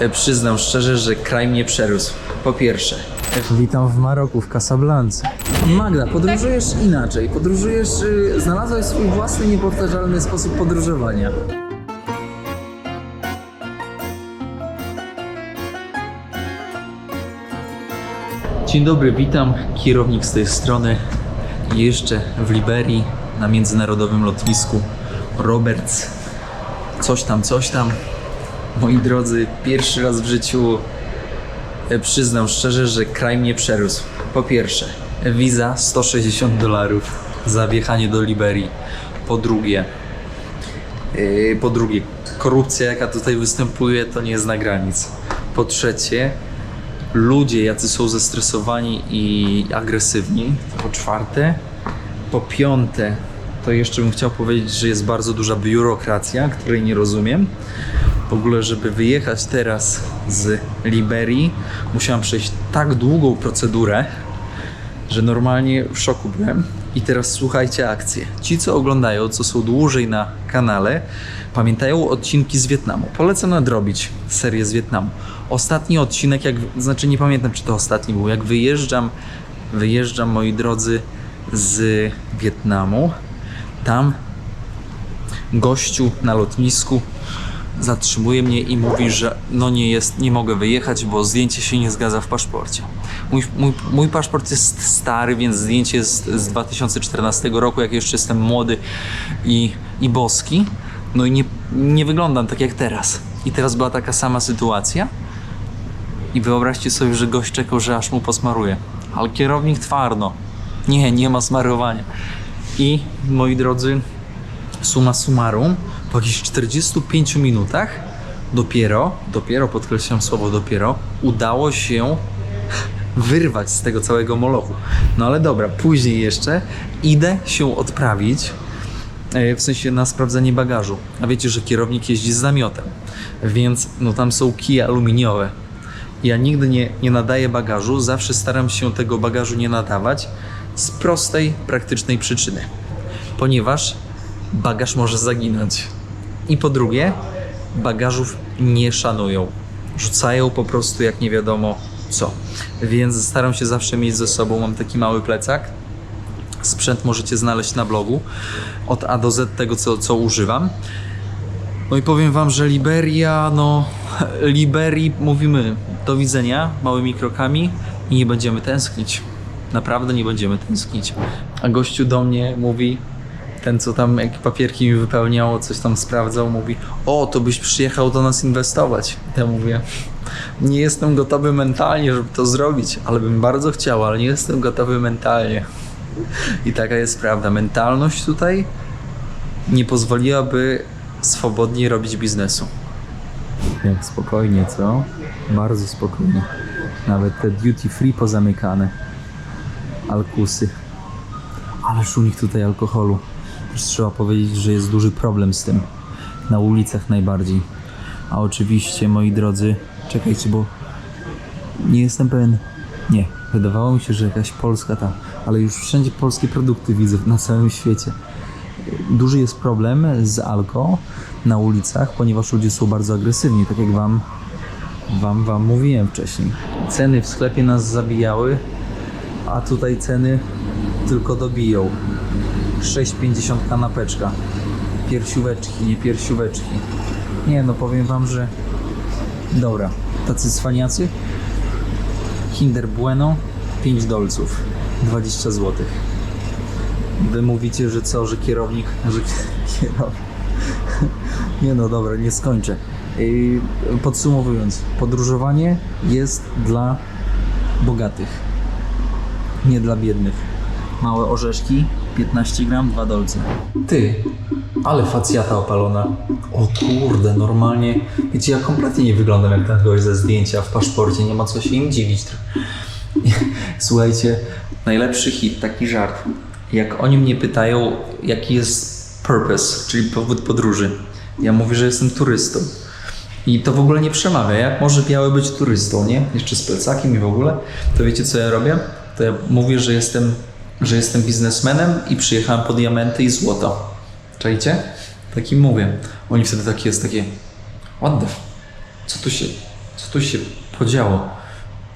E, Przyznam szczerze, że kraj mnie przerósł. Po pierwsze, Witam w Maroku, w Casablance. Magda, podróżujesz inaczej. Podróżujesz, y, znalazłaś swój własny, niepowtarzalny sposób podróżowania. Dzień dobry, witam. Kierownik z tej strony. Jeszcze w Liberii na międzynarodowym lotnisku Roberts. Coś tam, coś tam. Moi drodzy, pierwszy raz w życiu E, Przyznam szczerze, że kraj mnie przerósł. Po pierwsze, wiza 160 dolarów za wjechanie do Liberii. Po drugie, yy, po drugie, korupcja jaka tutaj występuje to nie zna granic. Po trzecie, ludzie jacy są zestresowani i agresywni. Po czwarte, po piąte, to jeszcze bym chciał powiedzieć, że jest bardzo duża biurokracja, której nie rozumiem. W ogóle, żeby wyjechać teraz z Liberii, musiałem przejść tak długą procedurę, że normalnie w szoku byłem. I teraz słuchajcie akcję. Ci, co oglądają, co są dłużej na kanale, pamiętają odcinki z Wietnamu. Polecam nadrobić serię z Wietnamu. Ostatni odcinek, jak, znaczy nie pamiętam, czy to ostatni był, jak wyjeżdżam, wyjeżdżam, moi drodzy, z Wietnamu, tam gościu na lotnisku zatrzymuje mnie i mówi, że no nie jest, nie mogę wyjechać, bo zdjęcie się nie zgadza w paszporcie. Mój, mój, mój paszport jest stary, więc zdjęcie jest z 2014 roku, jak jeszcze jestem młody i, i boski. No i nie, nie wyglądam tak jak teraz. I teraz była taka sama sytuacja. I wyobraźcie sobie, że gość czekał, że aż mu posmaruje. Ale kierownik twardo. Nie, nie ma smarowania. I moi drodzy, summa summarum, po jakichś 45 minutach dopiero, dopiero podkreślam słowo dopiero, udało się wyrwać z tego całego molochu. No ale dobra, później jeszcze idę się odprawić, e, w sensie na sprawdzenie bagażu. A wiecie, że kierownik jeździ z namiotem, więc no tam są kije aluminiowe. Ja nigdy nie, nie nadaję bagażu, zawsze staram się tego bagażu nie nadawać z prostej, praktycznej przyczyny. Ponieważ bagaż może zaginąć. I po drugie, bagażów nie szanują. Rzucają po prostu jak nie wiadomo co. Więc staram się zawsze mieć ze sobą, mam taki mały plecak. Sprzęt możecie znaleźć na blogu od A do Z tego, co, co używam. No i powiem wam, że Liberia, no Liberii mówimy do widzenia małymi krokami i nie będziemy tęsknić. Naprawdę nie będziemy tęsknić. A gościu do mnie mówi, ten co tam jak papierki mi wypełniał, coś tam sprawdzał, mówi o, to byś przyjechał do nas inwestować. Ja mówię, nie jestem gotowy mentalnie, żeby to zrobić, ale bym bardzo chciał, ale nie jestem gotowy mentalnie. I taka jest prawda. Mentalność tutaj nie pozwoliłaby swobodnie robić biznesu. Jak spokojnie, co? Bardzo spokojnie. Nawet te duty free pozamykane. Alkusy. Ależ u nich tutaj alkoholu. Też trzeba powiedzieć, że jest duży problem z tym. Na ulicach najbardziej. A oczywiście, moi drodzy, czekajcie, bo nie jestem pewien. Nie, wydawało mi się, że jakaś polska ta, ale już wszędzie polskie produkty widzę na całym świecie. Duży jest problem z alko na ulicach, ponieważ ludzie są bardzo agresywni, tak jak wam, wam, wam mówiłem wcześniej. Ceny w sklepie nas zabijały, a tutaj ceny tylko dobiją. 6,50 kanapeczka. Piersióweczki, nie piersióweczki. Nie no, powiem wam, że dobra. Tacy cwaniacy? Kinder Bueno 5 dolców. 20 zł. Wy mówicie, że co, że kierownik, że kierownik. Nie no, dobra, nie skończę. Podsumowując, podróżowanie jest dla bogatych, nie dla biednych. Małe orzeszki, 15 gram, 2 dolce. Ty, ale facjata opalona. O kurde, normalnie. Wiecie, ja kompletnie nie wyglądam jak ten gość ze zdjęcia w paszporcie, nie ma co się im dziwić. Słuchajcie, najlepszy hit, taki żart. Jak oni mnie pytają, jaki jest purpose, czyli powód podróży, ja mówię, że jestem turystą. I to w ogóle nie przemawia. Jak może biały być turystą, nie? Jeszcze z plecakiem i w ogóle. To wiecie, co ja robię? To ja mówię, że jestem, że jestem biznesmenem i przyjechałem po diamenty i złoto. Czajcie? Taki mówię. Oni wtedy takie jest takie, what the co tu się, Co tu się podziało?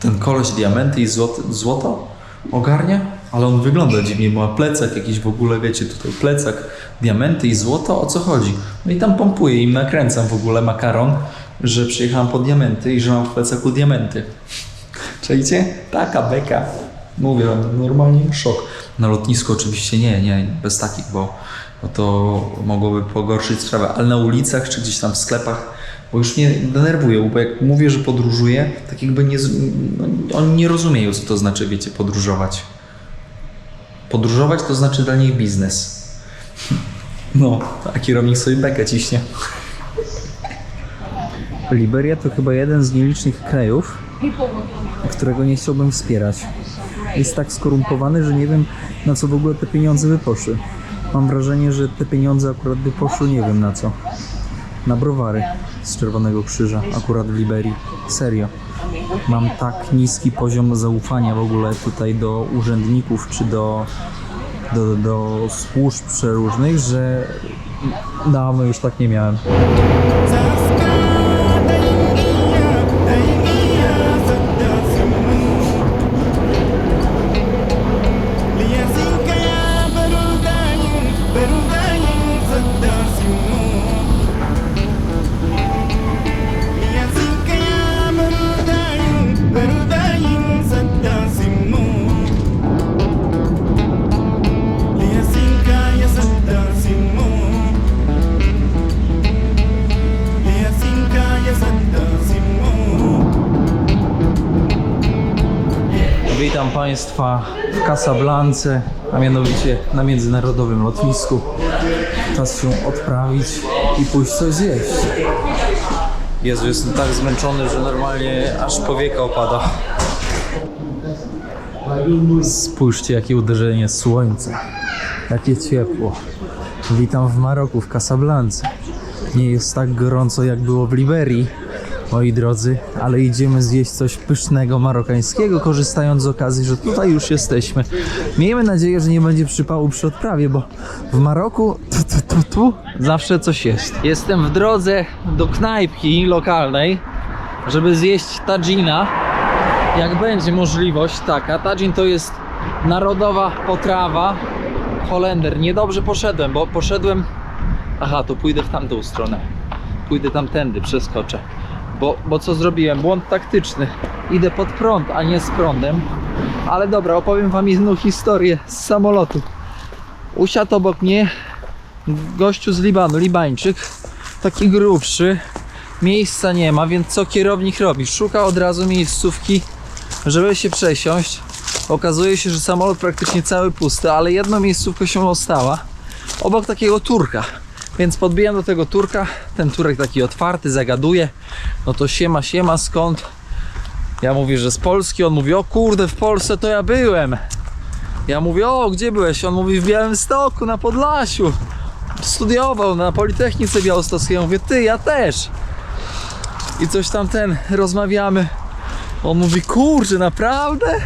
Ten koleś diamenty i złoto, złoto ogarnia? Ale on wygląda dziwnie, ma plecak jakiś w ogóle, wiecie, tutaj plecak, diamenty i złoto, o co chodzi? No i tam pompuję im, nakręcam w ogóle makaron, że przyjechałem po diamenty i że mam w plecaku diamenty. Czajcie? Taka beka. Mówię normalnie szok. Na lotnisku oczywiście nie, nie, bez takich, bo, to mogłoby pogorszyć sprawę, ale na ulicach czy gdzieś tam w sklepach, bo już mnie denerwuje, bo jak mówię, że podróżuję, tak jakby nie, no, oni nie rozumieją, co to znaczy, wiecie, podróżować. Podróżować to znaczy dla nich biznes. No, a kierownik sobie bekę ciśnie. Liberia to chyba jeden z nielicznych krajów, którego nie chciałbym wspierać. Jest tak skorumpowany, że nie wiem na co w ogóle te pieniądze by poszły. Mam wrażenie, że te pieniądze akurat by poszły nie wiem na co. Na browary z Czerwonego Krzyża, akurat w Liberii. Serio. Mam tak niski poziom zaufania w ogóle tutaj do urzędników czy do, do, do służb przeróżnych, że dawno już tak nie miałem. Państwa w Casablance, a mianowicie na międzynarodowym lotnisku. Czas się odprawić i pójść coś zjeść. Jezu, jestem tak zmęczony, że normalnie aż powieka opada. Spójrzcie, jakie uderzenie słońca. Jakie ciepło. Witam w Maroku, w Casablance. Nie jest tak gorąco, jak było w Liberii, moi drodzy, ale idziemy zjeść coś pysznego, marokańskiego, korzystając z okazji, że tutaj już jesteśmy. Miejmy nadzieję, że nie będzie przypału przy odprawie, bo w Maroku tu, tu, tu, tu zawsze coś jest. Jestem w drodze do knajpki lokalnej, żeby zjeść tadżina, jak będzie możliwość taka. Tadżin to jest narodowa potrawa Holender. Niedobrze poszedłem, bo poszedłem... Aha, to pójdę w tamtą stronę. Pójdę tamtędy, przeskoczę. Bo, bo co zrobiłem? Błąd taktyczny. Idę pod prąd, a nie z prądem. Ale dobra, opowiem wam jedną historię z samolotu. Usiadł obok mnie gościu z Libanu, Libańczyk. Taki grubszy. Miejsca nie ma, więc co kierownik robi? Szuka od razu miejscówki, żeby się przesiąść. Okazuje się, że samolot praktycznie cały pusty, ale jedna miejscówka się ostała. Obok takiego turka. Więc podbijam do tego turka. Ten turek taki otwarty, zagaduje. No to siema, siema, skąd? Ja mówię, że z Polski. On mówi, o kurde, w Polsce to ja byłem. Ja mówię, o gdzie byłeś? On mówi, w Białymstoku, na Podlasiu. Studiował na Politechnice Białostockiej. Ja mówię, ty, ja też. I coś tam ten, rozmawiamy. On mówi, kurczę, naprawdę?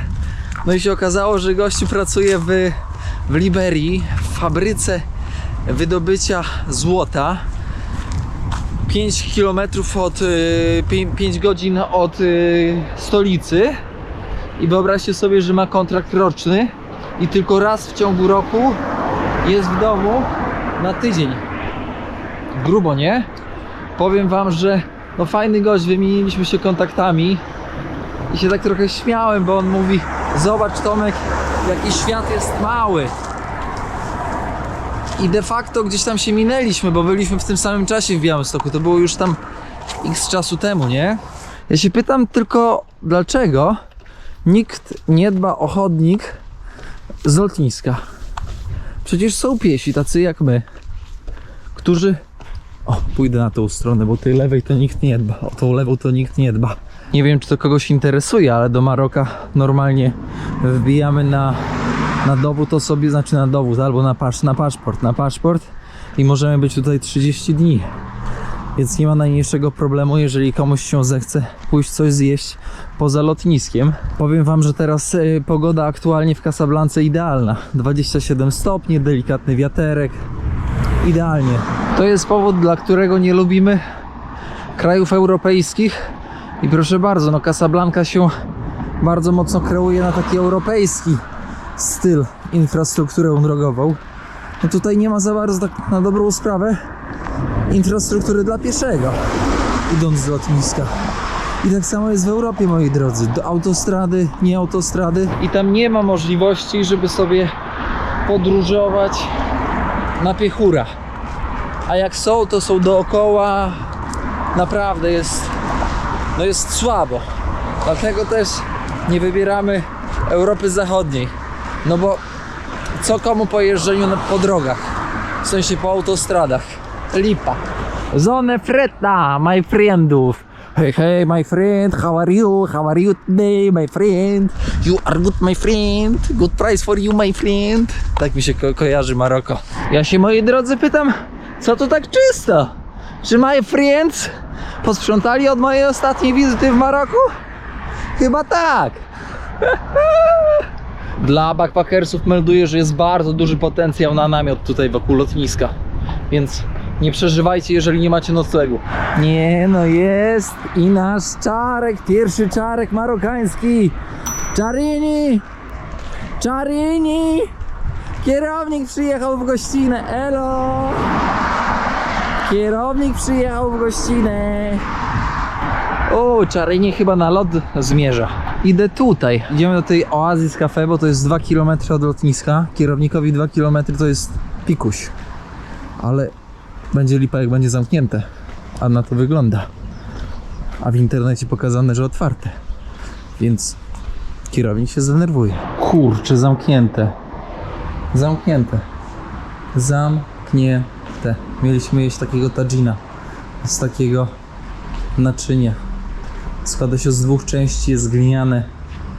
No i się okazało, że gościu pracuje w, w Liberii, w fabryce wydobycia złota. 5 km od, 5 godzin od y, stolicy. I wyobraźcie sobie, że ma kontrakt roczny i tylko raz w ciągu roku jest w domu na tydzień. Grubo, nie? Powiem wam, że no fajny gość, wymieniliśmy się kontaktami i się tak trochę śmiałem, bo on mówi zobacz Tomek, jaki świat jest mały. I de facto gdzieś tam się minęliśmy, bo byliśmy w tym samym czasie w Białymstoku. To było już tam x czasu temu, nie? Ja się pytam tylko, dlaczego nikt nie dba o chodnik z lotniska? Przecież są piesi tacy jak my, którzy... O, pójdę na tą stronę, bo tej lewej to nikt nie dba. O tą lewą to nikt nie dba. Nie wiem, czy to kogoś interesuje, ale do Maroka normalnie wbijamy na, na dowód osobie, znaczy na dowód albo na, pasz, na paszport, na paszport i możemy być tutaj 30 dni. Więc nie ma najmniejszego problemu, jeżeli komuś się zechce pójść coś zjeść poza lotniskiem. Powiem wam, że teraz y, pogoda aktualnie w Casablance idealna. 27 stopni, delikatny wiaterek. Idealnie. To jest powód, dla którego nie lubimy krajów europejskich, I proszę bardzo, no Casablanca się bardzo mocno kreuje na taki europejski styl infrastrukturę drogową. No tutaj nie ma za bardzo tak na dobrą sprawę infrastruktury dla pieszego, idąc z lotniska. I tak samo jest w Europie, moi drodzy. Do autostrady, nie autostrady. I tam nie ma możliwości, żeby sobie podróżować na piechura. A jak są, to są dookoła. Naprawdę jest, no jest słabo. Dlatego też nie wybieramy Europy Zachodniej. No bo co komu po jeżdżeniu po drogach? W sensie po autostradach. Lipa. Zone fretta, my friendów. Hey, hey, my friend, how are you? How are you today, my friend? You are good, my friend. Good price for you, my friend. Tak mi się ko- kojarzy Maroko. Ja się, moi drodzy, pytam, co tu tak czysto? Czy my friends posprzątali od mojej ostatniej wizyty w Maroku? Chyba tak. Dla backpackersów melduję, że jest bardzo duży potencjał na namiot tutaj wokół lotniska. Więc nie przeżywajcie, jeżeli nie macie noclegu. Nie no, jest i nasz czarek, pierwszy czarek marokański. Czarini! Czarini! Kierownik przyjechał w gościnę, elo! Kierownik przyjechał w gościnę. O, Czarynie chyba na lot zmierza. Idę tutaj. Idziemy do tej Oasis Cafe, bo to jest 2 km od lotniska. Kierownikowi 2 km to jest pikuś. Ale będzie lipa jak będzie zamknięte. A na to wygląda. A w internecie pokazane, że otwarte. Więc kierownik się zdenerwuje. Kurczę, zamknięte. Zamknięte. Zamknięte. Mieliśmy jeść takiego tadżina. Z takiego naczynia. Składa się z dwóch części, jest gliniane,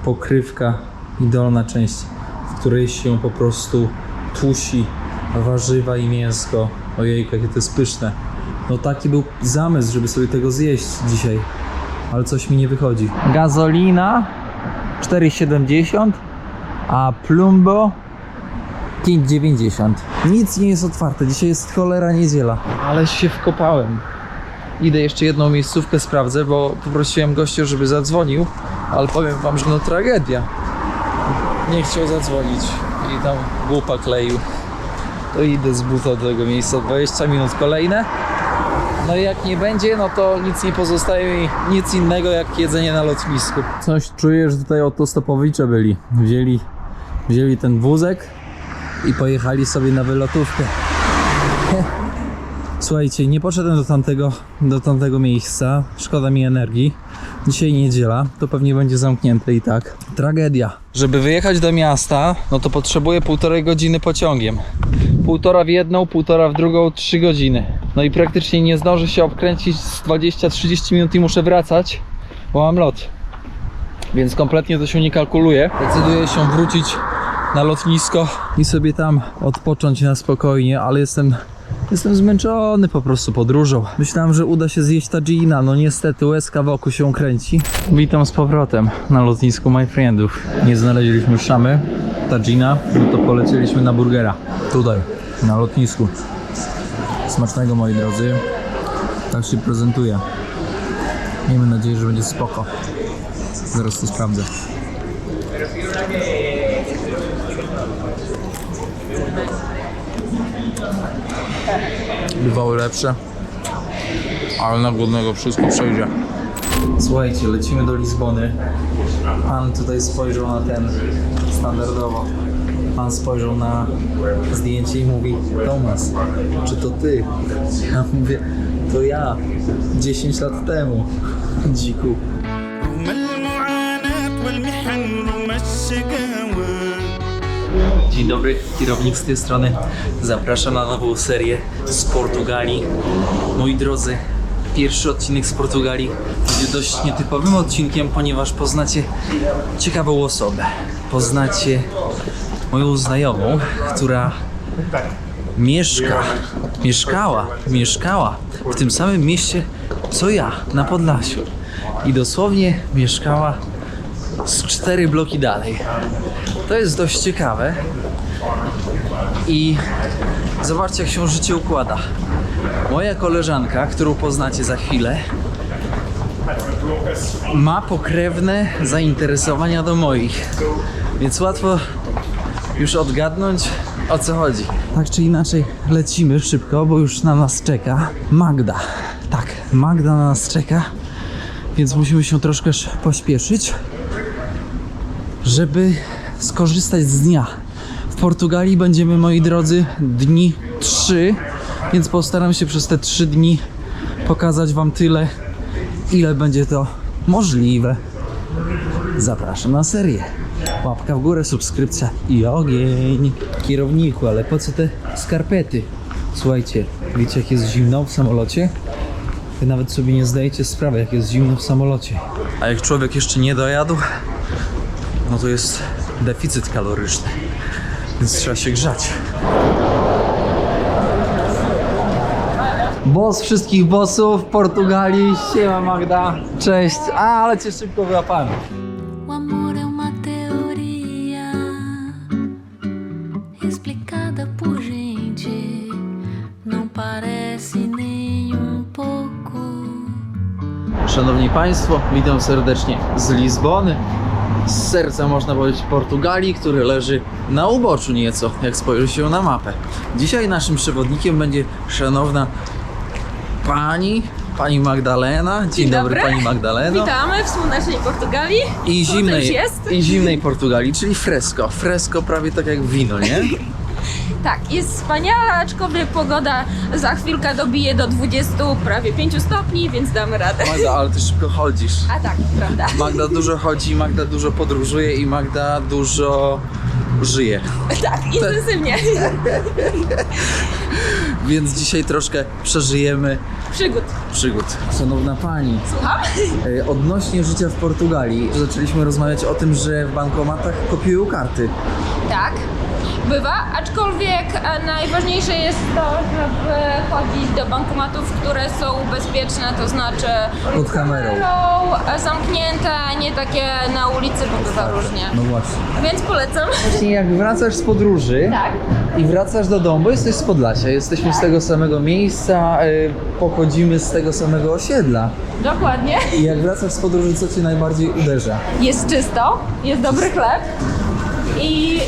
pokrywka i dolna część, w której się po prostu tusi warzywa i mięsko. Ojejku, jakie to jest pyszne. No taki był zamysł, żeby sobie tego zjeść dzisiaj, ale coś mi nie wychodzi. Gazolina 4,70, a Plumbo 5,90. Nic nie jest otwarte, dzisiaj jest cholera niedziela. Ale się wkopałem. Idę jeszcze jedną miejscówkę sprawdzę, bo poprosiłem gościa, żeby zadzwonił, ale powiem wam, że no tragedia. Nie chciał zadzwonić i tam głupa kleił. To idę z buta do tego miejsca 20 minut kolejne. No i jak nie będzie, no to nic nie pozostaje mi nic innego jak jedzenie na lotnisku. Coś czuję, że tutaj autostopowicze byli. Wzięli, wzięli ten wózek i pojechali sobie na wylotówkę. Słuchajcie, nie poszedłem do tamtego, do tamtego miejsca. Szkoda mi energii. Dzisiaj niedziela, to pewnie będzie zamknięte i tak. Tragedia. Żeby wyjechać do miasta, no to potrzebuję półtorej godziny pociągiem. Półtora w jedną, półtora w drugą, trzy godziny. No i praktycznie nie zdążę się obkręcić z 20-30 minut i muszę wracać, bo mam lot. Więc kompletnie to się nie kalkuluje. Decyduję się wrócić na lotnisko i sobie tam odpocząć na spokojnie, ale jestem Jestem zmęczony po prostu podróżą. Myślałem, że uda się zjeść tadżina, no niestety łezka wokół się kręci. Witam z powrotem na lotnisku My Friendów. Nie znaleźliśmy szamy tadżina, no to polecieliśmy na burgera. Tutaj, na lotnisku. Smacznego moi drodzy. Tak się prezentuje. Miejmy nadzieję, że będzie spoko. Zaraz to sprawdzę. Bywały lepsze, ale na głodnego wszystko przejdzie. Słuchajcie, lecimy do Lizbony. Pan tutaj spojrzał na ten standardowo. Pan spojrzał na zdjęcie i mówi Tomas, czy to ty? Ja mówię, to ja 10 lat temu. Dziku. Dzień dobry, kierownik z tej strony. Zapraszam na nową serię z Portugalii. Moi drodzy, pierwszy odcinek z Portugalii będzie dość nietypowym odcinkiem, ponieważ poznacie ciekawą osobę. Poznacie moją znajomą, która mieszka, mieszkała, mieszkała w tym samym mieście co ja, na Podlasiu. I dosłownie mieszkała z cztery bloki dalej. To jest dość ciekawe. I zobaczcie, jak się życie układa. Moja koleżanka, którą poznacie za chwilę, ma pokrewne zainteresowania do moich. Więc łatwo już odgadnąć o co chodzi. Tak czy inaczej lecimy szybko, bo już na nas czeka Magda. Tak, Magda na nas czeka, więc musimy się troszkę sz- pośpieszyć, żeby skorzystać z dnia. W Portugalii będziemy, moi drodzy, dni 3, więc postaram się przez te 3 dni pokazać Wam tyle, ile będzie to możliwe. Zapraszam na serię. Łapka w górę, subskrypcja i ogień. Kierowniku, ale po co te skarpety? Słuchajcie, wiecie jak jest zimno w samolocie? Wy nawet sobie nie zdajecie sprawy, jak jest zimno w samolocie. A jak człowiek jeszcze nie dojadł, no to jest deficyt kaloryczny. Więc trzeba się grzać. Boss wszystkich bossów w Portugalii. Siema Magda. Cześć. A, ale cię szybko wyłapałem. Um. Szanowni Państwo, witam serdecznie z Lizbony, z serca można powiedzieć Portugalii, który leży na uboczu nieco, jak spojrzy się na mapę. Dzisiaj naszym przewodnikiem będzie szanowna pani, pani Magdalena. Dzień, dobry, pani Magdaleno. Witamy w słonecznej Portugalii. I zimnej, jest. I zimnej Portugalii, czyli fresco. Fresco prawie tak jak wino, nie? Tak, jest wspaniała, aczkolwiek pogoda za chwilkę dobije do 20, prawie 5 stopni, więc damy radę. Magda, ale ty szybko chodzisz. A tak, prawda. Magda dużo chodzi, Magda dużo podróżuje i Magda dużo żyje. Tak, intensywnie. Więc dzisiaj troszkę przeżyjemy Przygód. przygód. Szanowna Pani, Słucham? e, odnośnie życia w Portugalii, zaczęliśmy rozmawiać o tym, że w bankomatach kopiują karty. Tak. Bywa, aczkolwiek e, najważniejsze jest to, żeby chodzić do bankomatów, które są bezpieczne, to znaczy Pod kamerą. e, zamknięte, a nie takie na ulicy, bo bywa różnie. No właśnie. Więc polecam. Właśnie jak wracasz z podróży Tak. i wracasz do domu, bo jesteś z Podlasia, jesteśmy z tego samego miejsca, y, pochodzimy z tego samego osiedla. Dokładnie. I jak wracasz z podróży, co cię najbardziej uderza? Jest czysto, jest dobry chleb i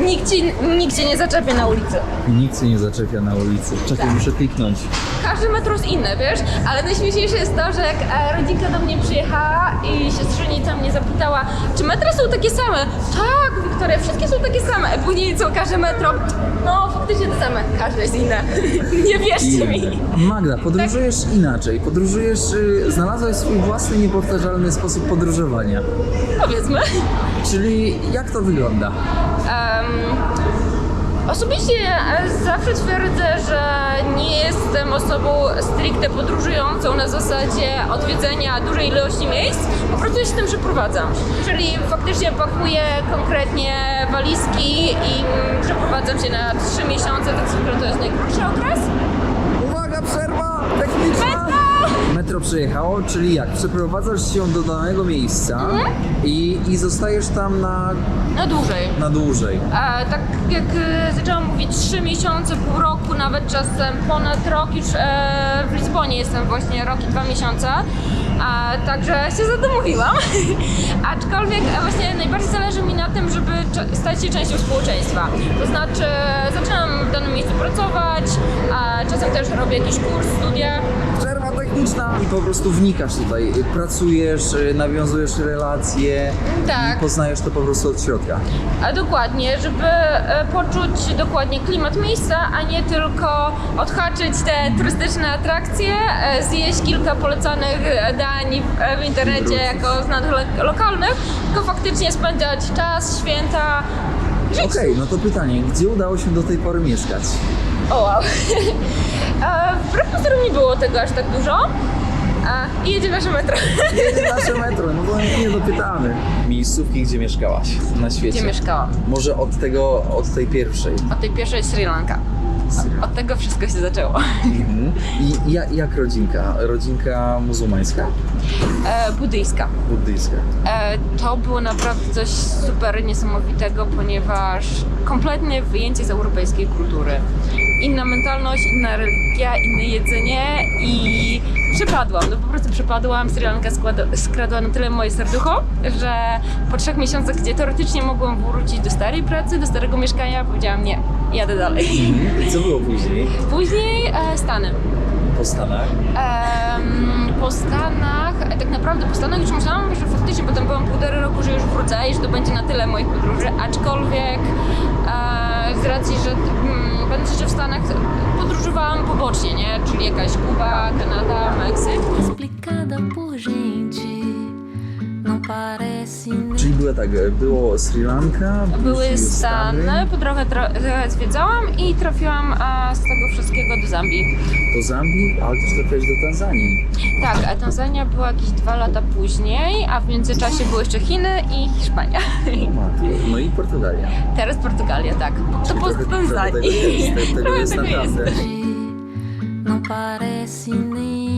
nikt, ci, cię nie zaczepie na ulicy. Nikt cię nie zaczepia na ulicy. Czekaj, muszę kliknąć. Każdy metro jest inny, wiesz? Ale najśmieszniejsze jest to, że jak e, rodzinka do mnie przyjechała i siostrzenica mnie zapytała, czy metra są takie same? Tak, Wiktoria, wszystkie są takie same. A później co, każde metro? No, faktycznie te same. Każde jest inne. nie wierzcie mi. Magda, podróżujesz inaczej. Podróżujesz, y, znalazłaś swój własny, niepowtarzalny sposób podróżowania. Powiedzmy. Czyli jak to wygląda? Em, osobiście e, zawsze twierdzę, że nie jestem osobą stricte podróżującą na zasadzie odwiedzenia dużej ilości miejsc, po prostu się tym przeprowadzam. Czyli faktycznie pakuję konkretnie walizki i mm, przeprowadzam się na 3 miesiące, tak zwykle to jest najkrótszy okres. Uwaga, przerwa techniczna! Metro! Przyjechało, czyli jak? Przeprowadzasz się do danego miejsca i, i zostajesz tam na, No dłużej. na dłużej. A tak jak e, zaczęłam mówić, 3 miesiące, pół roku, nawet czasem ponad rok już e, w Lizbonie jestem właśnie rok i dwa miesiące. A, także się zadomowiłam. Aczkolwiek e, właśnie najbardziej zależy mi na tym, żeby stać się częścią społeczeństwa. To znaczy zaczynam w danym miejscu pracować, a czasem też robię jakiś kurs, studia. Techniczna. I po prostu wnikasz tutaj, pracujesz, y, nawiązujesz relacje Tak. i poznajesz to po prostu od środka. A dokładnie, żeby e, poczuć dokładnie klimat miejsca, a nie tylko odhaczyć te turystyczne atrakcje, e, zjeść kilka polecanych e, dań w, internecie jako znanych lo- lokalnych, tylko faktycznie spędzać czas, święta. Okej, no to pytanie, gdzie udało się do tej pory mieszkać? O wow. Wbrew pozorom nie było tego aż tak dużo. I jedzie nasze metro. Jedzie nasze metro, no bo nie dopytamy. Miejscówki, gdzie mieszkałaś na świecie? Gdzie mieszkałam? Może od tego, od tej pierwszej. Od tej pierwszej Sri Lanka. Od tego wszystko się zaczęło. Mhm. I ja, jak rodzinka? Rodzinka muzułmańska? E, buddyjska. Buddyjska. E, to było naprawdę coś super niesamowitego, ponieważ kompletnie wyjęcie z europejskiej kultury. Inna mentalność, inna religia, inne jedzenie i przepadłam, no po prostu przepadłam. Sri Lanka skradła na tyle moje serducho, że po trzech miesiącach, gdzie teoretycznie mogłam wrócić do starej pracy, do starego mieszkania, powiedziałam nie, jadę dalej. I co było później? Później e, Stany. Po Stanach? Po Stanach, e, tak naprawdę po Stanach już myślałam, że faktycznie potem byłam półtora roku, że już wrócę i że to będzie na tyle moich podróży, aczkolwiek e, z racji, że będąc jeszcze w Stanach podróżowałam pobocznie, nie? Czyli jakaś Kuba, Kanada, Meksyk. explicada por gente. Nem Czyli było tak, było Sri Lanka, Były Stany, po trochę, trochę zwiedzałam i trafiłam e, z tego wszystkiego do Zambii. do Zambii, ale też trafiłeś do Tanzanii. Tak, a Tanzania była jakieś dwa lata później, a w międzyczasie były jeszcze Chiny i Hiszpania. No i Portugalia. Teraz Portugalia, tak. To po Tanzanii. Trochę tego jest. naprawdę. não parece nem.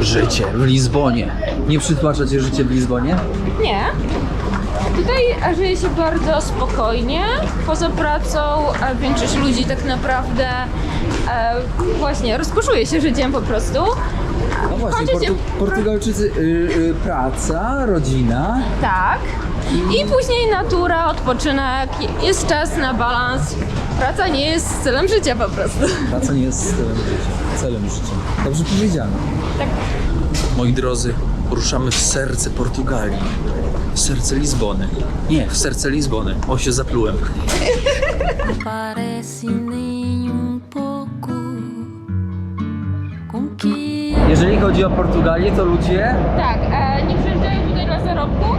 Życie w Lizbonie. Nie przytłacza cię życie w Lizbonie? Nie. Tutaj żyje się bardzo spokojnie. Poza pracą e, większość ludzi tak naprawdę e, właśnie rozkoszuje się życiem po prostu. No właśnie, Chodzi się- Portu- Portugalczycy, y, y, praca, rodzina. Tak. I później natura, odpoczynek, jest czas na balans. Praca nie jest celem życia po prostu. Praca nie jest celem życia. Celem życia. Dobrze powiedziano. Tak. Moi drodzy, ruszamy w serce Portugalii. W serce Lizbony. Nie, w serce Lizbony. O, się zaplułem. Um Jeżeli chodzi o Portugalię, to ludzie Tak, e, nie przyjeżdżają tutaj dla zarobku,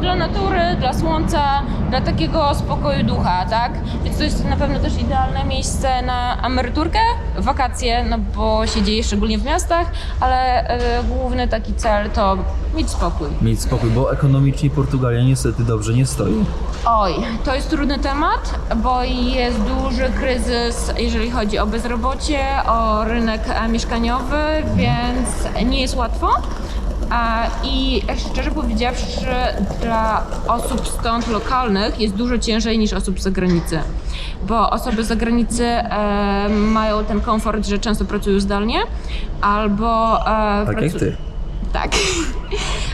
dla natury, dla słońca, dla takiego spokoju ducha, tak? Więc to jest na pewno też idealne miejsce na emeryturkę, wakacje, no bo się dzieje szczególnie w miastach, ale e, główny taki cel to mieć spokój. mieć spokój, bo ekonomicznie Portugalia niestety dobrze nie stoi. Oj, to jest trudny temat, bo jest duży kryzys, jeżeli chodzi o bezrobocie, o rynek e, mieszkaniowy, więc nie jest łatwo. I szczerze powiedziawszy, dla osób stąd lokalnych jest dużo ciężej niż osób z zagranicy. Bo osoby z zagranicy e, mają ten komfort, że często pracują zdalnie, albo. E, Tak jak pracu- ty. tak.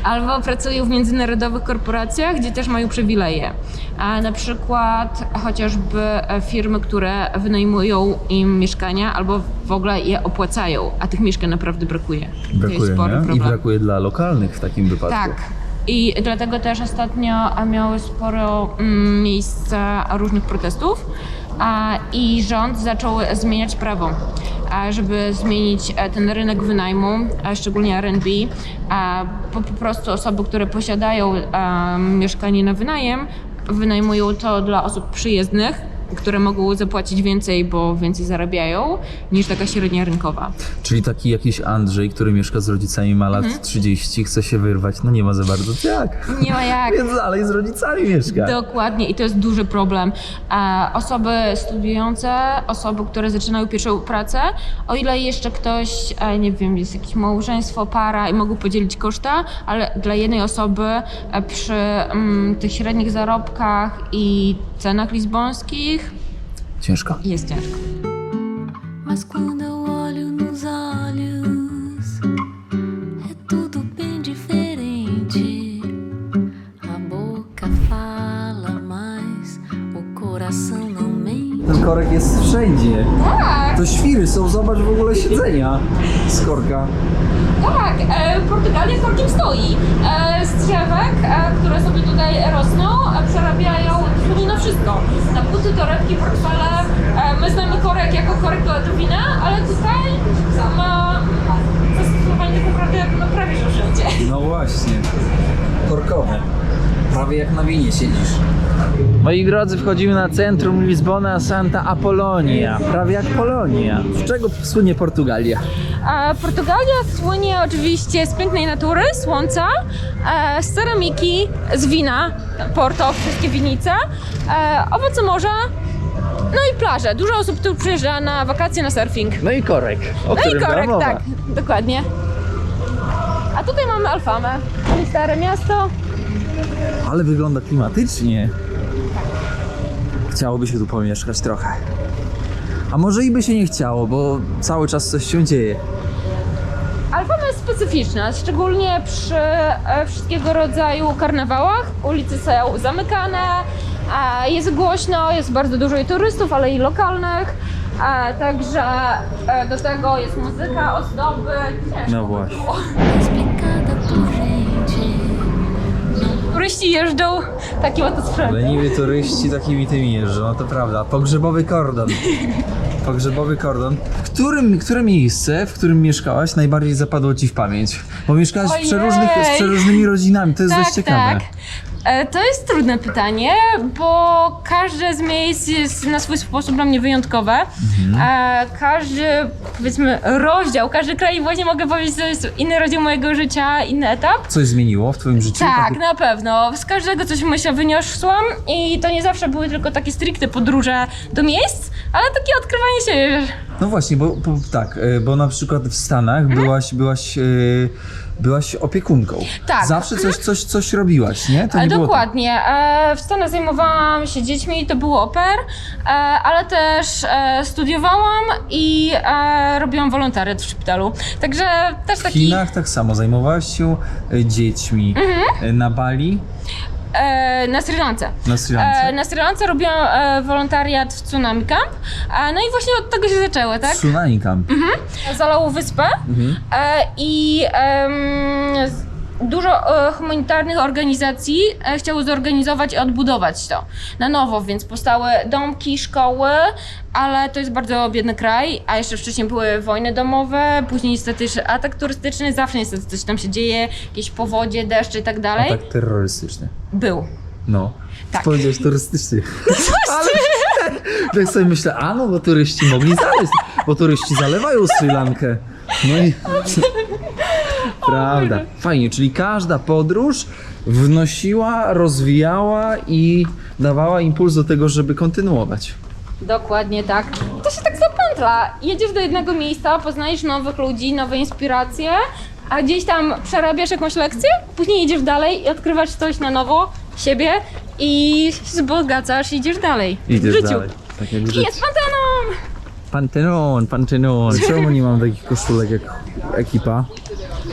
Albo pracują w międzynarodowych korporacjach, gdzie też mają przywileje. A na przykład chociażby firmy, które wynajmują im mieszkania albo w ogóle je opłacają, a tych mieszkań naprawdę brakuje. Brakuje? I brakuje dla lokalnych w takim wypadku. Tak. I dlatego też ostatnio miały sporo mm, miejsca różnych protestów a, i rząd zaczął zmieniać prawo, żeby zmienić e, ten rynek wynajmu, szczególnie R&B, a, bo po prostu osoby, które posiadają mieszkanie na wynajem, wynajmują to dla osób przyjezdnych, które mogą zapłacić więcej, bo więcej zarabiają, niż taka średnia rynkowa. Czyli taki jakiś Andrzej, który mieszka z rodzicami, ma Mhm. lat 30, chce się wyrwać, no nie ma za bardzo jak. Nie ma jak. Więc dalej z rodzicami mieszka. Dokładnie i to jest duży problem. Osoby studiujące, osoby, które zaczynają pierwszą pracę, o ile jeszcze ktoś, e, nie wiem, jest jakieś małżeństwo, para i mogą podzielić koszta, ale dla jednej osoby e, przy mm, tych średnich zarobkach i cenach lizbońskich Ciężko. jest ciężko. Mas quando eu olho nos olhos, é tudo bem diferente. A boca fala, mas o coração não mente. Ten korek jest wszędzie. To świry są, zobacz w ogóle siedzenia z korka. Tak, e, Portugalia korkiem stoi. E, z drzewek, e, które sobie tutaj rosną, e, przerabiają dosłownie na wszystko. Na buty, torebki, portfele. E, my znamy korek jako korek do do wina, ale tutaj ma zastosowanie tak naprawdę no, prawie że wszędzie. No właśnie. Korkowe. Prawie jak na winie siedzisz. Moi drodzy, wchodzimy na centrum Lizbona Santa Apolonia. Prawie jak Polonia. Z czego słynie Portugalia? E, Portugalia słynie oczywiście z pięknej natury, słońca, e, z ceramiki, z wina, Porto, wszystkie winnice, e, owoce morza No i plaże. Dużo osób tu przyjeżdża na wakacje, na surfing. No i korek, o No i którym była korek, mowa. tak, dokładnie. A tutaj mamy Alfamę, czyli stare miasto. Ale wygląda klimatycznie. Chciałoby się tu pomieszkać trochę. A może i by się nie chciało, bo cały czas coś się dzieje. Alfama jest specyficzna, szczególnie przy e, wszystkiego rodzaju karnawałach. Ulice są zamykane, e, jest głośno, jest bardzo dużo i turystów, ale i lokalnych. E, także e, do tego jest muzyka, ozdoby. Ciężko No by właśnie. było. explicada por gente. Turyści jeżdżą takim oto sprzętem. Leniwi turyści takimi tymi jeżdżą, no to prawda. Pogrzebowy kordon. Pogrzebowy kordon. Którym, które miejsce, w którym mieszkałaś, najbardziej zapadło ci w pamięć? Bo mieszkałaś w Ojej. przeróżnych, z przeróżnymi rodzinami, to jest dość ciekawe. Tak. E, To jest trudne pytanie, bo każde z miejsc jest na swój sposób dla mnie wyjątkowe. Mhm. Każdy, powiedzmy, rozdział, każdy kraj właśnie mogę powiedzieć, że jest inny rozdział mojego życia, inny etap. Coś zmieniło w twoim życiu? Tak, na pewno. Z każdego coś myślę wyniosłam i to nie zawsze były tylko takie stricte podróże do miejsc, ale takie odkrywanie wiesz. No właśnie, bo, bo tak, e, bo na przykład w Stanach byłaś, byłaś, e, byłaś opiekunką. Tak. Zawsze coś, coś, coś robiłaś, nie? To nie było tak. Dokładnie. E, W Stanach zajmowałam się dziećmi, to było oper, e, ale też e, studiowałam i e, robiłam wolontariat w szpitalu. Także też W taki Chinach tak samo, zajmowałaś się e, dziećmi Mhm. e, na Bali, e, na Sri Lance. na Sri Lance. E, na Sri Lance robiłam e, wolontariat w Tsunami Camp, e, no i właśnie od tego się zaczęło, tak? Tsunami Camp. Zalał wyspę Mhm. e, i em, z- dużo e, humanitarnych organizacji e, chciało zorganizować i odbudować to na nowo, więc powstały domki, szkoły, ale to jest bardzo biedny kraj, a jeszcze wcześniej były wojny domowe, później niestety jeszcze atak turystyczny, zawsze niestety coś tam się dzieje, jakieś powodzie, deszcze i tak dalej. Atak terrorystyczny. Był. No. Tak. Powiedziałeś turystyczny. Ale tak sobie myślę, a no bo turyści mogli zaleźć, bo turyści zalewają Sri Lankę. No i... Prawda. Fajnie, czyli każda podróż wnosiła, rozwijała i dawała impuls do tego, żeby kontynuować. Dokładnie tak. To się tak zapętla. Jedziesz do jednego miejsca, poznajesz nowych ludzi, nowe inspiracje, a gdzieś tam przerabiasz jakąś lekcję, później jedziesz dalej i odkrywasz coś na nowo, siebie i się wzbogacasz i idziesz dalej Idziesz w życiu. dalej. Tak jak w I życiu. jest Pantenon! Pantenon, Pantenon. Czemu nie mam takich koszulek jak ekipa?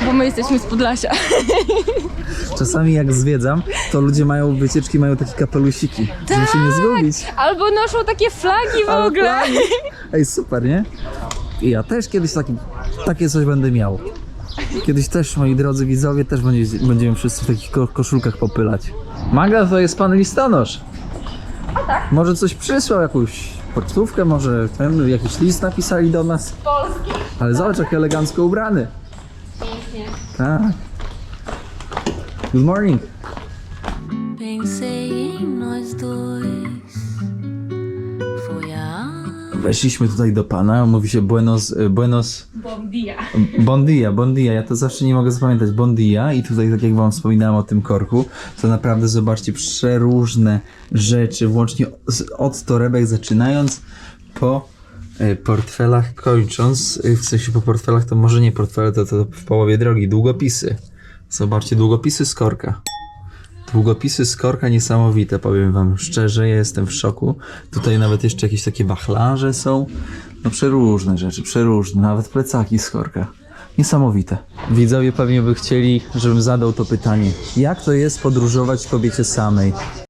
Bo my jesteśmy z Podlasia. Czasami jak zwiedzam, to ludzie mają wycieczki, mają takie kapelusiki, żeby się nie zgubić. Albo noszą takie flagi w Ale ogóle. flagi. Ej, super, nie? I ja też kiedyś taki, takie coś będę miał. Kiedyś też, moi drodzy widzowie, też będzie, będziemy wszyscy w takich ko- koszulkach popylać. Magda to jest pan listonosz. Może coś przysłał, jakąś pocztówkę, może ten, jakiś list napisali do nas. Polski. Ale zobacz, jak elegancko ubrany. Pięknie. Tak. Good morning. Pensei em nós dois. Foi a Weszliśmy tutaj do pana, mówi się Buenos, e, Buenos Bom dia. Bon dia, bon dia. Ja to zawsze nie mogę zapamiętać. Bon dia. I tutaj, tak jak wam wspominałem o tym korku, to naprawdę zobaczcie przeróżne rzeczy, włącznie z- od torebek zaczynając po portfelach kończąc. E, W sensie po portfelach to może nie portfele, to, to w połowie drogi. Długopisy. Zobaczcie, długopisy z korka. Długopisy z korka niesamowite, powiem wam szczerze, ja jestem w szoku. Tutaj nawet jeszcze jakieś takie wachlarze są. No przeróżne rzeczy, przeróżne, nawet plecaki z korka. Niesamowite. Widzowie pewnie by chcieli, żebym zadał to pytanie. Jak to jest podróżować kobiecie samej?